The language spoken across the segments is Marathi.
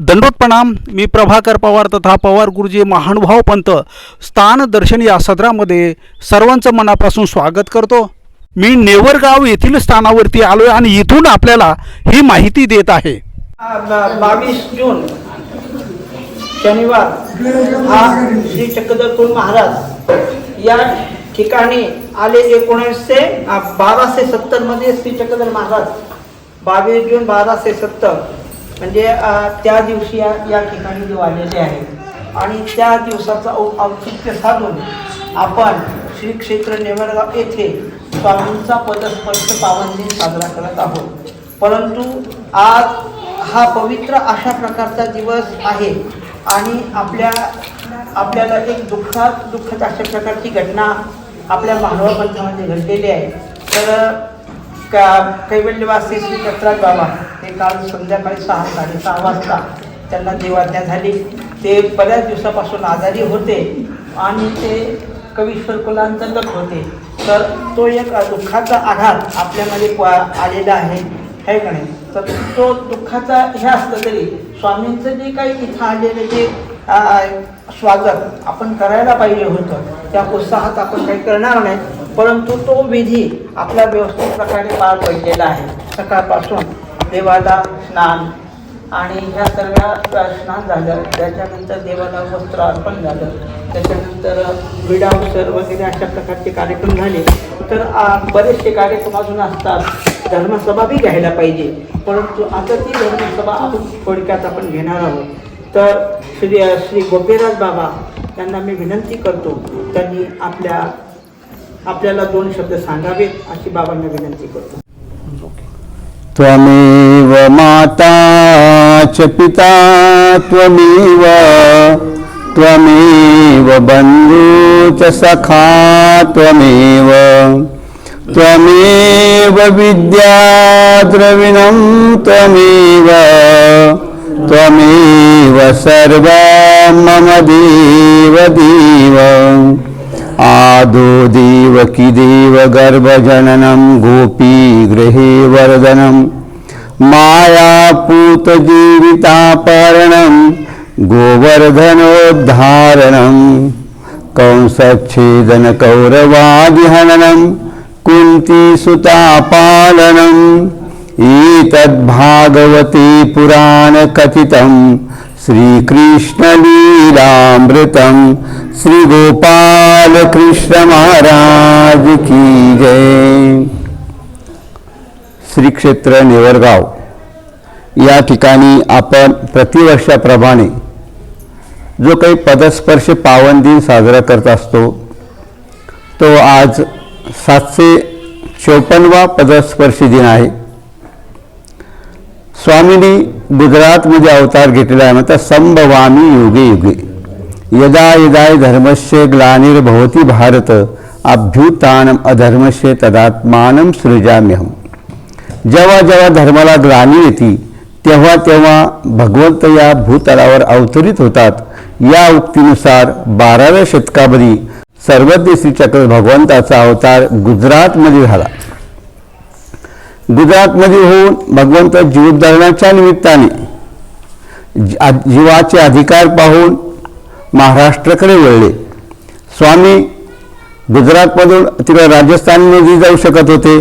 दंडोत प्रणाम मी प्रभाकर पवार तथा पवार गुरुजी महानुभाव पंत स्थान दर्शन या सदरामध्ये सर्वांचं मनापासून स्वागत करतो. मी नेवरगाव येथील स्थानावरती आलोय आणि इथून आपल्याला ही माहिती देत आहे. बावीस जून शनिवार हा श्री चक्रधरपूर महाराज या ठिकाणी आले एकोणीसशे बाराशे सत्तरमध्ये श्री चक्रधर महाराज. बावीस जून बाराशे सत्तर. म्हणजे त्या दिवशी या या ठिकाणी देव आलेले आहेत. आणि त्या दिवसाचं औ- औचित्य साधून आपण श्री क्षेत्र नेवरगाव येथे स्वामींचा पदस्पर्श पावन दिन साजरा करत आहोत. परंतु आज हा पवित्र अशा प्रकारचा दिवस आहे आणि आपल्या आपल्याला एक दुःखात दुःखात अशा प्रकारची घटना आपल्या मानवा पंथामध्ये घडलेली आहे. तर का कैवल्यवासी श्री दत्तराज बाबा हे काल संध्याकाळी सहा साडेसहा वाजता त्यांना देवाज्ञा झाली. ते बऱ्याच दिवसापासून आजारी होते आणि ते कवीश्वर कुलांतर्गत होते. तर तो एक दुःखाचा आघात आपल्यामध्ये आलेला आहे. है का नाही? तर तो दुःखाचा हे असलं तरी स्वामींचं जे काही इथं आलेलं जे स्वागत आपण करायला पाहिजे होतं त्या उत्साहात आपण काही करणार नाही. परंतु तो विधी आपला व्यवस्थित प्रकारे पार पडलेला आहे. सकाळपासून देवाला स्नान आणि ह्या सर्व स्नान झालं. त्याच्यानंतर देवाला वस्त्र अर्पण झालं. त्याच्यानंतर विडावसर वगैरे अशा प्रकारचे कार्यक्रम झाले. तर बरेचसे कार्यक्रम अजून असतात. धर्मसभा बी घ्यायला पाहिजे. परंतु आता ती धर्मसभा आपण थोडक्यात आपण घेणार आहोत. तर श्री श्री गोपीराज बाबा यांना मी विनंती करतो. त्यांनी आपल्या आपल्याला दोन शब्द सांगावेत अशी बाबांना विनंती करतो. त्वमेव माता च पिता त्वमेव त्वमेव बन्धु च सखा त्वमेव त्वमेव विद्या द्रविणं त्वमेव त्वमेव सर्वं मम देव देव। आदो देवकि देवगर्वजननं गोपीगृहे वरदनं। मायापूतजीवितापरणं गोवर्धनोद्धारणं। कंसच्छेदनकौरवादिहननं कुन्तीसुतापालनम् एतद्भागवते पुराणकथितं श्रीकृष्णलीलामृतम् श्री गोपाल कृष्ण महाराज की जय. श्री क्षेत्र नेवरगाव. या ठिकाणी आपण प्रतिवर्षाप्रमाणे जो काही पदस्पर्श पावन दिन साजरा करत असतो तो आज सातशे चौपन्नवा पदस्पर्शी दिन आहे. स्वामींनी गुजरातमध्ये अवतार घेतलेला आहे म्हणतात संभवामी युगे युगे. यदा यदा धर्मस्य ग्लानिर्भवती भारत अभ्युत्थानम अधर्मस्य तदात्मानं सृजाम्यहम। जेव्हा जेव्हा धर्माला ग्लानी येते तेव्हा तेव्हा भगवंत या भूतलावर अवतरित होतात. या उक्तीनुसार बाराव्या शतकामध्ये सर्वज्ञ श्री चक्र भगवंताचा अवतार गुजरातमध्ये झाला. गुजरातमध्ये होऊन भगवंत जीवोद्धरणाच्या निमित्ताने जीवाचे अधिकार पाहून महाराष्ट्राकडे वळले. स्वामी गुजरातमधून तिकडे राजस्थानमध्ये जाऊ शकत होते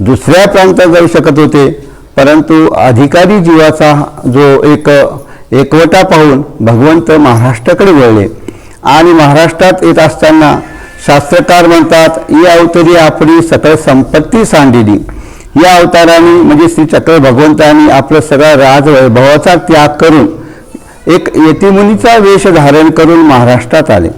दुसऱ्या प्रांतात जाऊ शकत होते परंतु अधिकारी जीवाचा जो एक एकवटा पाहून भगवंत महाराष्ट्राकडे वळले. आणि महाराष्ट्रात येत असताना शास्त्रकार म्हणतात या अवतरी आपली सकळ संपत्ती सांडिली. या अवताराने म्हणजे श्री चक्र भगवंतांनी आपलं सगळा राजवैभवाचा त्याग करून एक यतिमुनीचा वेश धारण करून महाराष्ट्रात आले.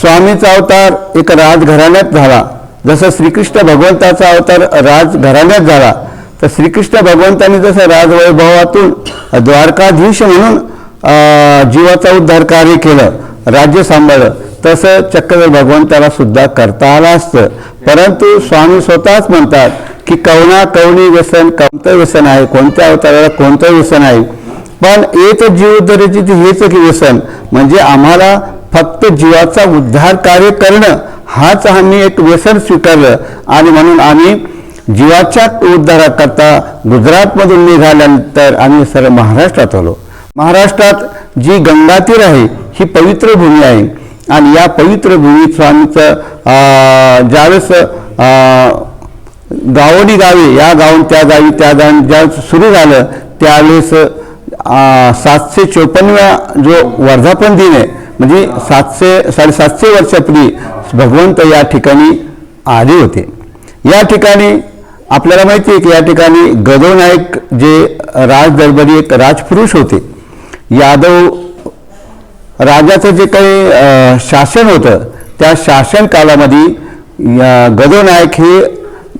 स्वामीचा अवतार एक राजघराण्यात झाला. जसं श्रीकृष्ण भगवंताचा अवतार राजघराण्यात झाला तर श्रीकृष्ण भगवंतांनी जसं राजवैभवातून द्वारकाधीश म्हणून अं, जीवाचा उद्धार कार्य केलं राज्य सांभाळलं तसं चक्र भगवंताला सुद्धा करता आलं असतं. परंतु स्वामी स्वतःच म्हणतात की कवना कवनी व्यसन कमतं व्यसन आहे. कोणत्या अवताराला कोणतं व्यसन आहे? पण एक जीव उद्धराची हेच व्यसन. म्हणजे आम्हाला फक्त जीवाचा उद्धार कार्य करणं हाच आम्ही एक व्यसन स्वीकारलं. आणि म्हणून आम्ही जीवाच्या उद्धाराकरता गुजरातमधून निघाल्यानंतर आम्ही सर्व महाराष्ट्रात आलो. महाराष्ट्रात जी गंगातीर आहे ही पवित्र भूमी आहे. आणि या पवित्र भूमीत स्वामीचं ज्यावेळेस अं, गावोनी गावे या गावून त्या गावी त्या गावी ज्यावेळेस सुरू झालं त्यावेळेस सातशे चोपन्नव्या जो वर्धापन दिन आहे म्हणजे सातशे साडेसातशे वर्षापूर्वी भगवंत या ठिकाणी आले होते. या ठिकाणी आपल्याला माहिती आहे की या ठिकाणी गदवनायक जे राज दरबारी एक राजपुरुष होते यादव राजाचं जे काही शासन होतं त्या शासन कालामध्ये गदवनायक हे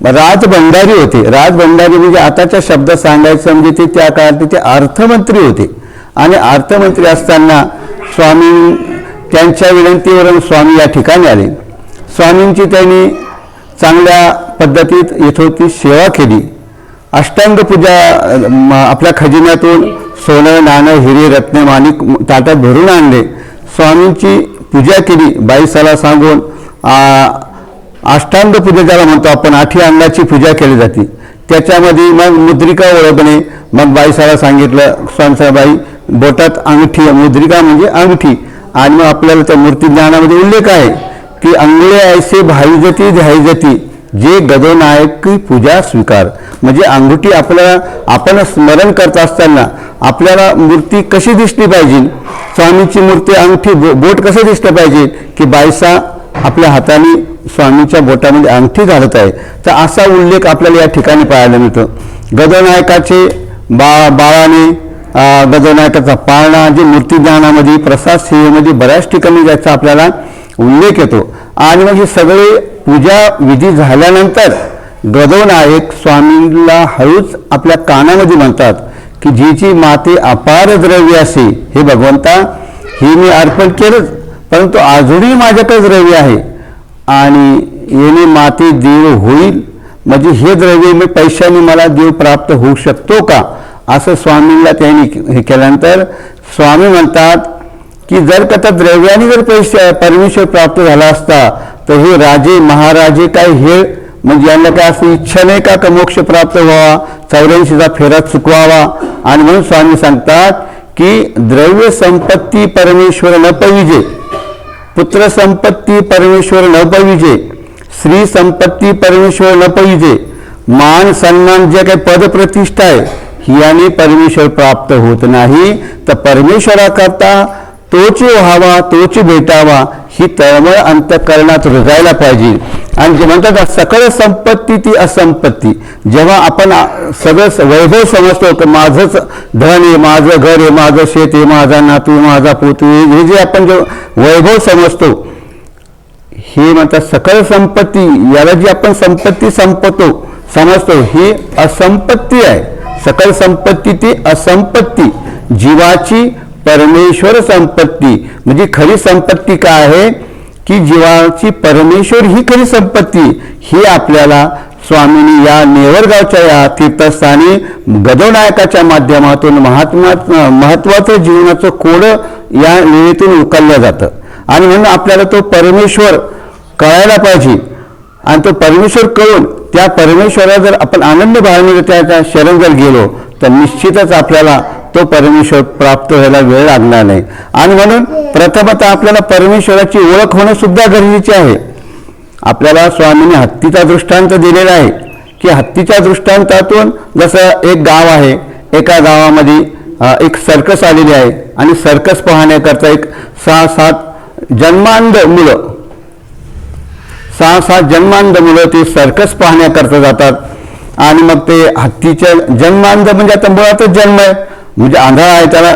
नायक राजभंडारी होते. राजभंडारी म्हणजे आताच्या शब्द सांगायचं म्हणजे ते त्या काळात ते अर्थमंत्री होते. आणि अर्थमंत्री असताना स्वामी त्यांच्या विनंतीवरून स्वामी या ठिकाणी आले. स्वामींची त्यांनी चांगल्या पद्धतीत यथोचित सेवा केली. अष्टांग पूजा आपल्या खजिन्यातून सोनं नाणं हिरे रत्ने माणिक ताटात भरून आणले. स्वामींची पूजा केली. बाईसाला सांगून अष्टांग पूजा ज्याला म्हणतो आपण आठी अंगाची पूजा केली जाते. त्याच्यामध्ये मग मुद्रिका ओळखणे. मग बाईसाला सांगितलं स्वामीसाहेबाई बोटात अंगठी मुद्रिका म्हणजे अंगठी. आणि मग आपल्याला त्या मूर्ती ज्ञानामध्ये उल्लेख आहे की अंगळे ऐसे भाईजती ध्यायजती जे गदोनायकी पूजा स्वीकार. म्हणजे अंगठी आपल्याला आपण स्मरण करत असताना आपल्याला मूर्ती कशी दिसली पाहिजे? स्वामीची मूर्ती अंगठी बो- बोट कसं दिसलं पाहिजे? की बायसा आपल्या हाताने स्वामीच्या बोटामध्ये अंगठी घालत आहे. तर असा उल्लेख आपल्याला या ठिकाणी पाहायला मिळतो. गदोनायकाचे बा बाळाने गजनायकाचा पाळणा जे मूर्तीज्ञानामध्ये प्रसाद सेवेमध्ये बऱ्याच ठिकाणी ज्याचा आपल्याला उल्लेख येतो. आणि मग हे सगळे पूजा विधी झाल्यानंतर गदोनायक स्वामींना हळूच आपल्या कानामध्ये म्हणतात की जीची माते अपार द्रव्य असे. हे भगवंता हे मी अर्पण केलंच परंतु अजूनही माझ्याकडे द्रव्य आहे. आणि येणे माते देव होईल. म्हणजे हे द्रव्य मी पैशाने मला देव प्राप्त होऊ शकतो का? असं स्वामींना त्यांनी हे केल्यानंतर स्वामी म्हणतात की जर का त्या द्रव्याने जर पैसे परमेश्वर प्राप्त झाला असता तर हे राजे महाराजे काय हे? म्हणजे यांना काय असं इच्छा नाही का का मोक्ष प्राप्त व्हावा चौऱ्याऐंशीचा फेरा चुकवावा? आणि म्हणून स्वामी सांगतात की द्रव्य संपत्ती परमेश्वर न पाहिजे. पुत्र संपत्ती परमेश्वर न पविजे स्त्री संपत्ती परमेश्वर न पविजे मान सन्मान जे काही पदप्रतिष्ठा आहे याने परमेश्वर प्राप्त होत नाही तर परमेश्वराकरता तोच व्हावा तोच भेटावा ही तळमळ अंतकरणात रुजायला पाहिजे. आणि जे म्हणतात सकळ संपत्ती ती असंपत्ती. जेव्हा आपण सगळं स- वैभव समजतो की माझंच धन आहे माझं घर आहे माझं शेत आहे माझा नातू माझा पोतू आहे, हे जे आपण जे वैभव समजतो हे म्हणतात सकळ संपत्ती याला जी आपण संपत्ती संपतो समजतो ही असंपत्ती आहे. सकल संपत्ती ती असंपत्ती. जीवाची परमेश्वर संपत्ती. म्हणजे खरी संपत्ती काय आहे? की जीवाची परमेश्वर ही खरी संपत्ती. ही आपल्याला स्वामींनी या नेवरगावच्या या तीर्थस्थानी गदोनायकाच्या माध्यमातून महात्मा महत्वाचं जीवनाचं कोडं या वेळेतून उकललं जातं. आणि म्हणून आपल्याला तो परमेश्वर कळायला पाहिजे. आणि तो परमेश्वर कळून त्या परमेश्वरा जर आपण आनंद भावने त्या शरण जर गेलो तर निश्चितच आपल्याला तो परमेश्वर प्राप्त व्हायला वेळ लागणार नाही. आणि म्हणून प्रथमतः आपल्याला परमेश्वराची ओळख होणं सुद्धा गरजेचे आहे. आपल्याला स्वामीने हत्तीचा दृष्टांत दिलेला आहे. की हत्तीच्या दृष्टांतातून जसं एक गाव आहे एका गावामध्ये एक सर्कस आलेली आहे. आणि सर्कस पाहण्याकरता एक सहा सात जन्मांध मुलं. सहा सात जन्मांध मुलं ते सर्कस पाहण्याकरता जातात. आणि मग ते हत्तीच्या जन्मांध म्हणजे आता मुळातच जन्म आहे. म्हणजे आंधळा आहे त्याला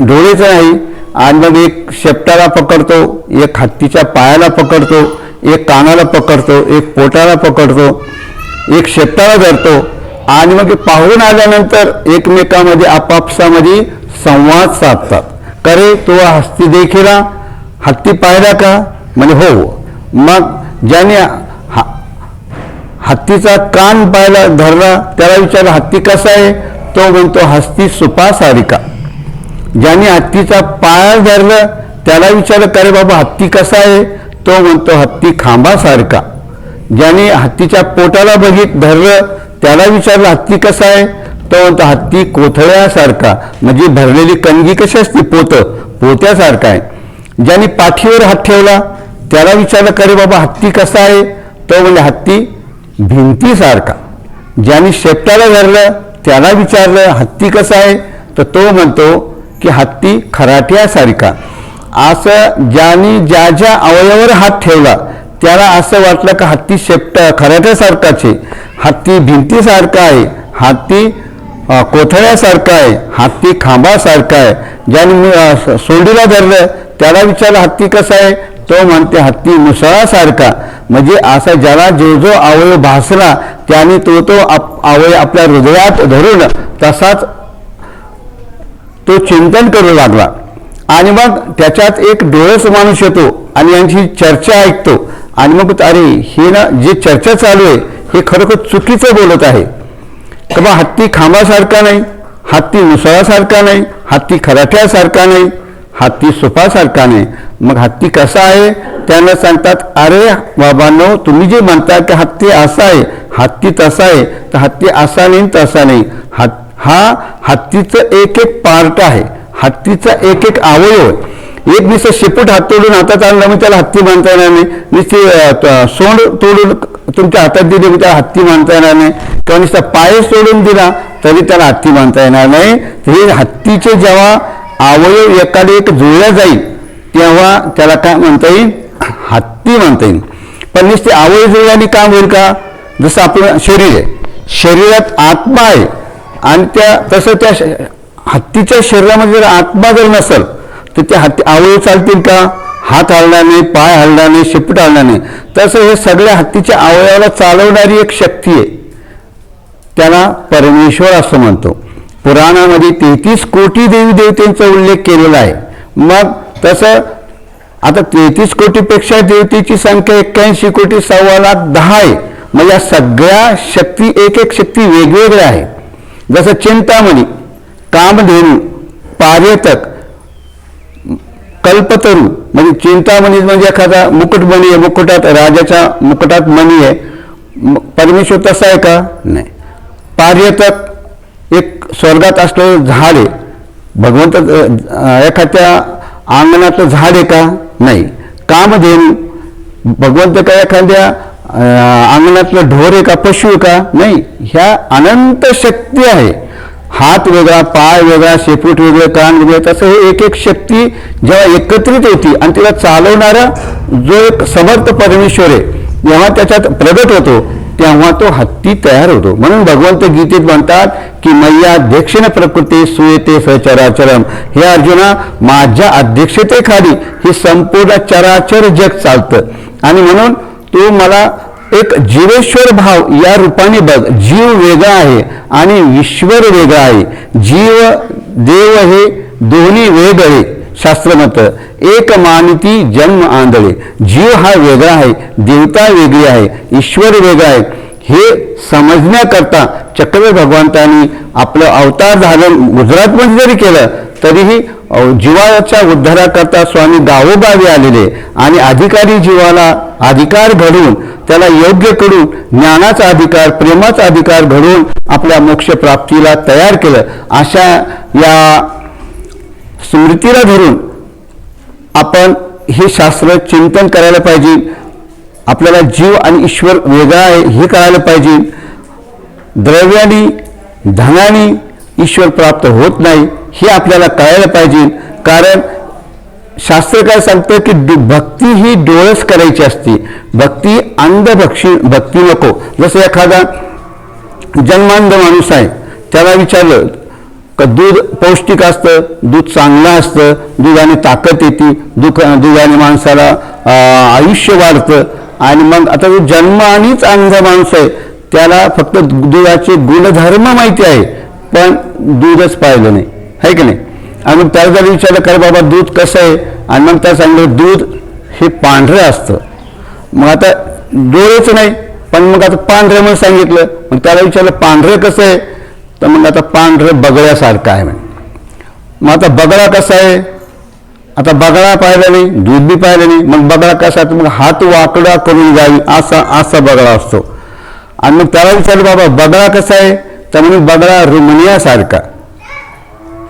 डोळेच नाही. आणि मग एक शेपटाला पकडतो एक हत्तीच्या पायाला पकडतो एक कानाला पकडतो एक पोटाला पकडतो एक शेपटाला धरतो. आणि मग पाहून आल्यानंतर एकमेकामध्ये आपापसामध्ये संवाद साधतात. करे तो हस्ती देखीला हत्ती पाहिला का? म्हणजे हो. मग ज्याने हा हत्तीचा कान पाहायला धरला त्याला विचारलं हत्ती कसा आहे? तो म्हणतो हस्ती सुपासारिका ज्याने हत्तीचा पाय धरलं त्याला विचारलं का रे बाबा हत्ती कसा आहे? तो म्हणतो हत्ती खांबासारखा ज्याने हत्तीच्या पोटाला बघित धरलं त्याला विचारलं हत्ती कसा आहे? तो म्हणतो हत्ती कोथळ्यासारखा म्हणजे भरलेली कणगी कशी असते? पोत पोत्यासारखा आहे. ज्याने पाठीवर हात ठेवला त्याला विचारलं का रे बाबा हत्ती कसा आहे? तो म्हणजे हत्ती भिंतीसारखा ज्याने शेपटाला धरलं त्याला विचारलं हत्ती कसा आहे? तर तो म्हणतो की हत्ती खराट्यासारखा असं ज्याने ज्या ज्या अवयवावर हात ठेवला त्याला असं वाटलं का हत्ती शेपट खराट्यासारखाच आहे. हत्ती भिंतीसारखा आहे. हत्ती कोथळ्यासारखा आहे. हत्ती खांबासारखा आहे. ज्याने सोंडीला धरलं त्याला विचारलं हत्ती कसा आहे? तो म्हणते हत्ती मुसळासारखा म्हणजे असा ज्याला जो जो अवयव भासला त्याने तो तो आप- आवय आपल्या हृदयात धरून तसाच तो चिंतन करू लागला. आणि मग त्याच्यात एक डोळस माणूस येतो आणि यांची चर्चा ऐकतो. आणि मग अरे हे ना जे चर्चा चालू आहे हे खरोखर चुकीचं बोलत आहे. तर मग हत्ती खांबासारखा नाही हत्ती मुसळासारखा नाही हत्ती खराठ्यासारखा नाही हत्ती सुपासारखा नाही मग हत्ती कसा आहे? त्यांना सांगतात अरे बाबांनो तुम्ही जे म्हणता की हत्ती असा आहे हत्ती तसा आहे तर हत्ती असा नाही तसा नाही. हत् हा हत्तीचं एक एक पार्ट आहे. हत्तीचा एक एक अवयव आहे एक नुसतं शेपूट हात तोडून हातात आणला मग त्याला हत्ती मानता येणार नाही. नुसते सोंड तोडून तुमच्या हातात दिली मग त्याला हत्ती मानता येणार नाही. किंवा नुसता पाय सोडून दिला तरी त्याला हत्ती मानता येणार नाही. हे हत्तीचे जेव्हा अवयव एखादी एक जुळल्या जाईल तेव्हा त्याला काय म्हणता येईल? हत्ती म्हणता येईल. पण नुसते अवयव जुळल्याने काम होईल का? जसं आपलं शरीर आहे. शरीरात आत्मा आहे. आणि त्या तसं त्या हत्तीच्या शरीरामध्ये जर आत्मा जर नसेल तर त्या हत्ती अवयव चालतील का? हात हलणार नाही पाय हलणार नाही शेपूट हलणार नाही. तसं हे सगळ्या हत्तीच्या अवयवाला चालवणारी एक शक्ती आहे. त्याला परमेश्वर असं म्हणतो. पुराणामध्ये तेहतीस कोटी देवी देवतेंचा उल्लेख केलेला आहे. मग तसं आता तेहतीस कोटीपेक्षा देवतेची संख्या एक्क्याऐंशी कोटी सव्वा लाख दहा आहे. मग या सगळ्या शक्ती एक एक शक्ती वेगवेगळ्या आहे जसं चिंतामणी कामधेनू पार्यतक कल्पतरू म्हणजे चिंतामणी म्हणजे एखादा मुकुटमणी आहे मुकुटात राजाच्या मुकुटात मणी आहे. म- परमेश्वर तसा आहे का? नाही. पार्यतक स्वर्गात असलेलं झाड आहे भगवंत एखाद्या अंगणातलं झाड आहे का? नाही. कामधेनू म्हणजे? भगवंत का एखाद्या अंगणातलं ढोर आहे का? पशु आहे का? नाही. ह्या अनंत शक्ती आहे. हात वेगळा पाय वेगळा शेपूट वेगळं कान वेगळे तसं हे एक एक शक्ती जेव्हा एकत्रित होती आणि तिला चालवणारा जो एक समर्थ परमेश्वर आहे जेव्हा त्याच्यात प्रगट होतो. तेव्हा तो हत्ती तयार होतो. म्हणून भगवंत गीतेत म्हणतात की मैया दक्षिण प्रकृती सुयते सचराचरम. हे अर्जुना माझ्या अध्यक्षतेखाली हे संपूर्ण चराचर जग चालतं. आणि म्हणून तू मला एक जीवेश्वर भाव या रूपाने बघ. जीव वेगळा आहे आणि ईश्वर वेगळा आहे. जीव देव हे दोन्ही वेगळे शास्त्रमत एक मानिती जन्म आंधळे जीव हा वेगळा आहे देवता वेगळी आहे ईश्वर वेगळा आहे. हे समजण्याकरता चक्र भगवंतांनी आपलं अवतार धारण गुजरातमध्ये जरी केलं तरीही जीवाच्या उद्धाराकरता स्वामी गावोगावी आलेले आणि अधिकारी जीवाला अधिकार घडवून त्याला योग्य करून ज्ञानाचा अधिकार प्रेमाचा अधिकार घडवून आपल्या मोक्षप्राप्तीला तयार केलं. अशा या स्मृतीला धरून आपण हे शास्त्र चिंतन करायला पाहिजे. आपल्याला जीव आणि ईश्वर वेगळा आहे हे कळायला पाहिजे. द्रव्याने धनाने ईश्वर प्राप्त होत नाही हे आपल्याला कळायला पाहिजे. कारण शास्त्र काय सांगतं की भक्ती ही डोळस करायची असते. भक्ती अंधभक्षी भक्ती नको. जसं एखादा जन्मांध माणूस आहे त्याला विचारलं का दूध पौष्टिक असतं दूध चांगलं असतं दुधाने ताकद येते दुख दुधाने माणसाला आयुष्य वाढतं. आणि मग आता जो जन्म आणिच अंध माणूस आहे त्याला फक्त दुधाचे गुणधर्म माहिती आहे पण दूधच पाहिलं नाही. आहे की नाही? आणि मग त्याला जर विचारलं कर बाबा दूध कसं आहे? आणि मग त्याला सांगितलं दूध हे पांढरं असतं. मग आता डोळेच नाही पण मग आता पांढरं म्हणून सांगितलं. मग त्याला विचारलं पांढरं कसं आहे? तर मग आता पांढरं बगळ्यासारखं आहे म्हणे. मग आता बगळा कसा आहे? आता बगळा पाहिला नाही दूध बी पाहिलं नाही. मग बगळा कसा तर मग हात वाकडा करून जावी असा असा बगळा असतो. आणि मग त्याला विचारलं बाबा बगळा कसा आहे? तर म्हणून बगळा रुमण्यासारखा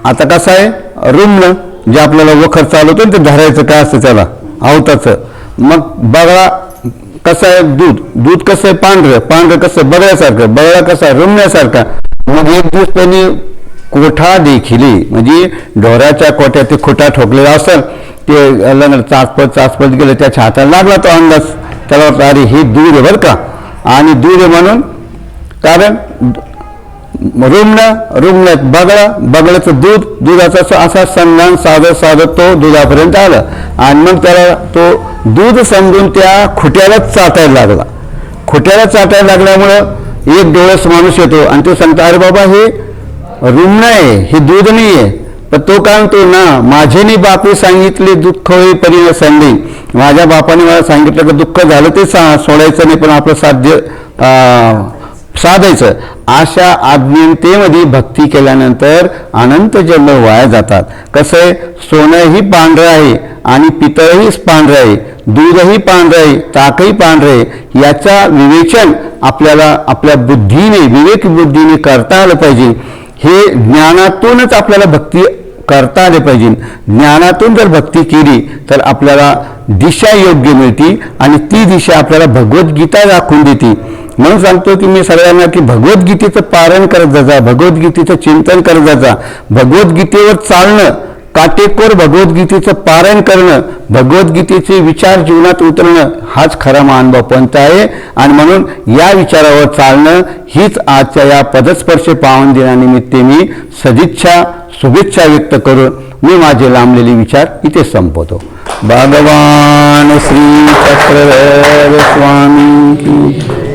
आता कसं आहे? रुमण जे आपल्याला वखर चालवतो ना ते धरायचं काय असतं त्याला? आवताचं. मग बगळा कसं आहे दूध? दूध कसं आहे पांढरं? पांढरं कसं आहे? बगळ्यासारखं? बगळा कसा आहे? मग एक दिवस त्यांनी कोठा देखील म्हणजे ढोराच्या कोठ्यात ते खोटा ठोकलेला असेल ते लग्न चाचपत चाचपत गेलं त्याच्या हाताला लागला तो अंदाज. त्याला अरे हे दूध आहे बरं का? आणि दूध आहे म्हणून कारण रुग्ण रुग्ण बगळा बगळचं दूध दुधाचा असा- असा सन्मान साधत साधत तो दुधापर्यंत आला. आणि मग त्याला तो दूध समजून त्या खुट्यालाच चाटायला लागला. खुट्याला चाटायला लागल्यामुळं एक डोळस माणूस येतो आणि तो सांगतो अरे बाबा हे रुग्ण आहे हे दूध नाही आहे. पण तो काय म्हणतो ना माझ्याने बापी सांगितले दुःख होई संधी माझ्या बापाने मला सांगितलं की दुःख झालं ते सा सोडायचं नाही पण आपलं साध्य साधायचं. अशा आज्ञेतेमध्ये भक्ती केल्यानंतर अनंत जन्म वाया जातात. कसं? आहे सोनंही पांढरं आहे आणि पितळही पांढरं आहे. दूधही पांढरं आहे ताकही पांढरं आहे. याचा विवेचन आपल्याला आपल्या बुद्धीने विवेक बुद्धीने करता आलं पाहिजे. हे ज्ञानातूनच आपल्याला भक्ती करता आले पाहिजे. ज्ञानातून जर भक्ती केली तर आपल्याला दिशा योग्य मिळते आणि ती दिशा आपल्याला भगवद्गीता दाखवून देते. म्हणून सांगतो की मी सगळ्यांना की भगवद्गीतेचं पारण करत जाजा भगवद्गीतेचं चिंतन करत जाजा भगवद्गीतेवर चालणं काटेकोर भगवद्गीतेचं पारायण करणं भगवद्गीतेचे विचार जीवनात उतरणं हाच खरा महानुभाव पंथ आहे. आणि म्हणून या विचारावर चालणं हीच आजच्या या पदस्पर्श पावन दिनानिमित्त मी सदिच्छा शुभेच्छा व्यक्त करून मी माझे लांबलेले विचार इथे संपवतो. भगवान श्री चक्रधर स्वामी की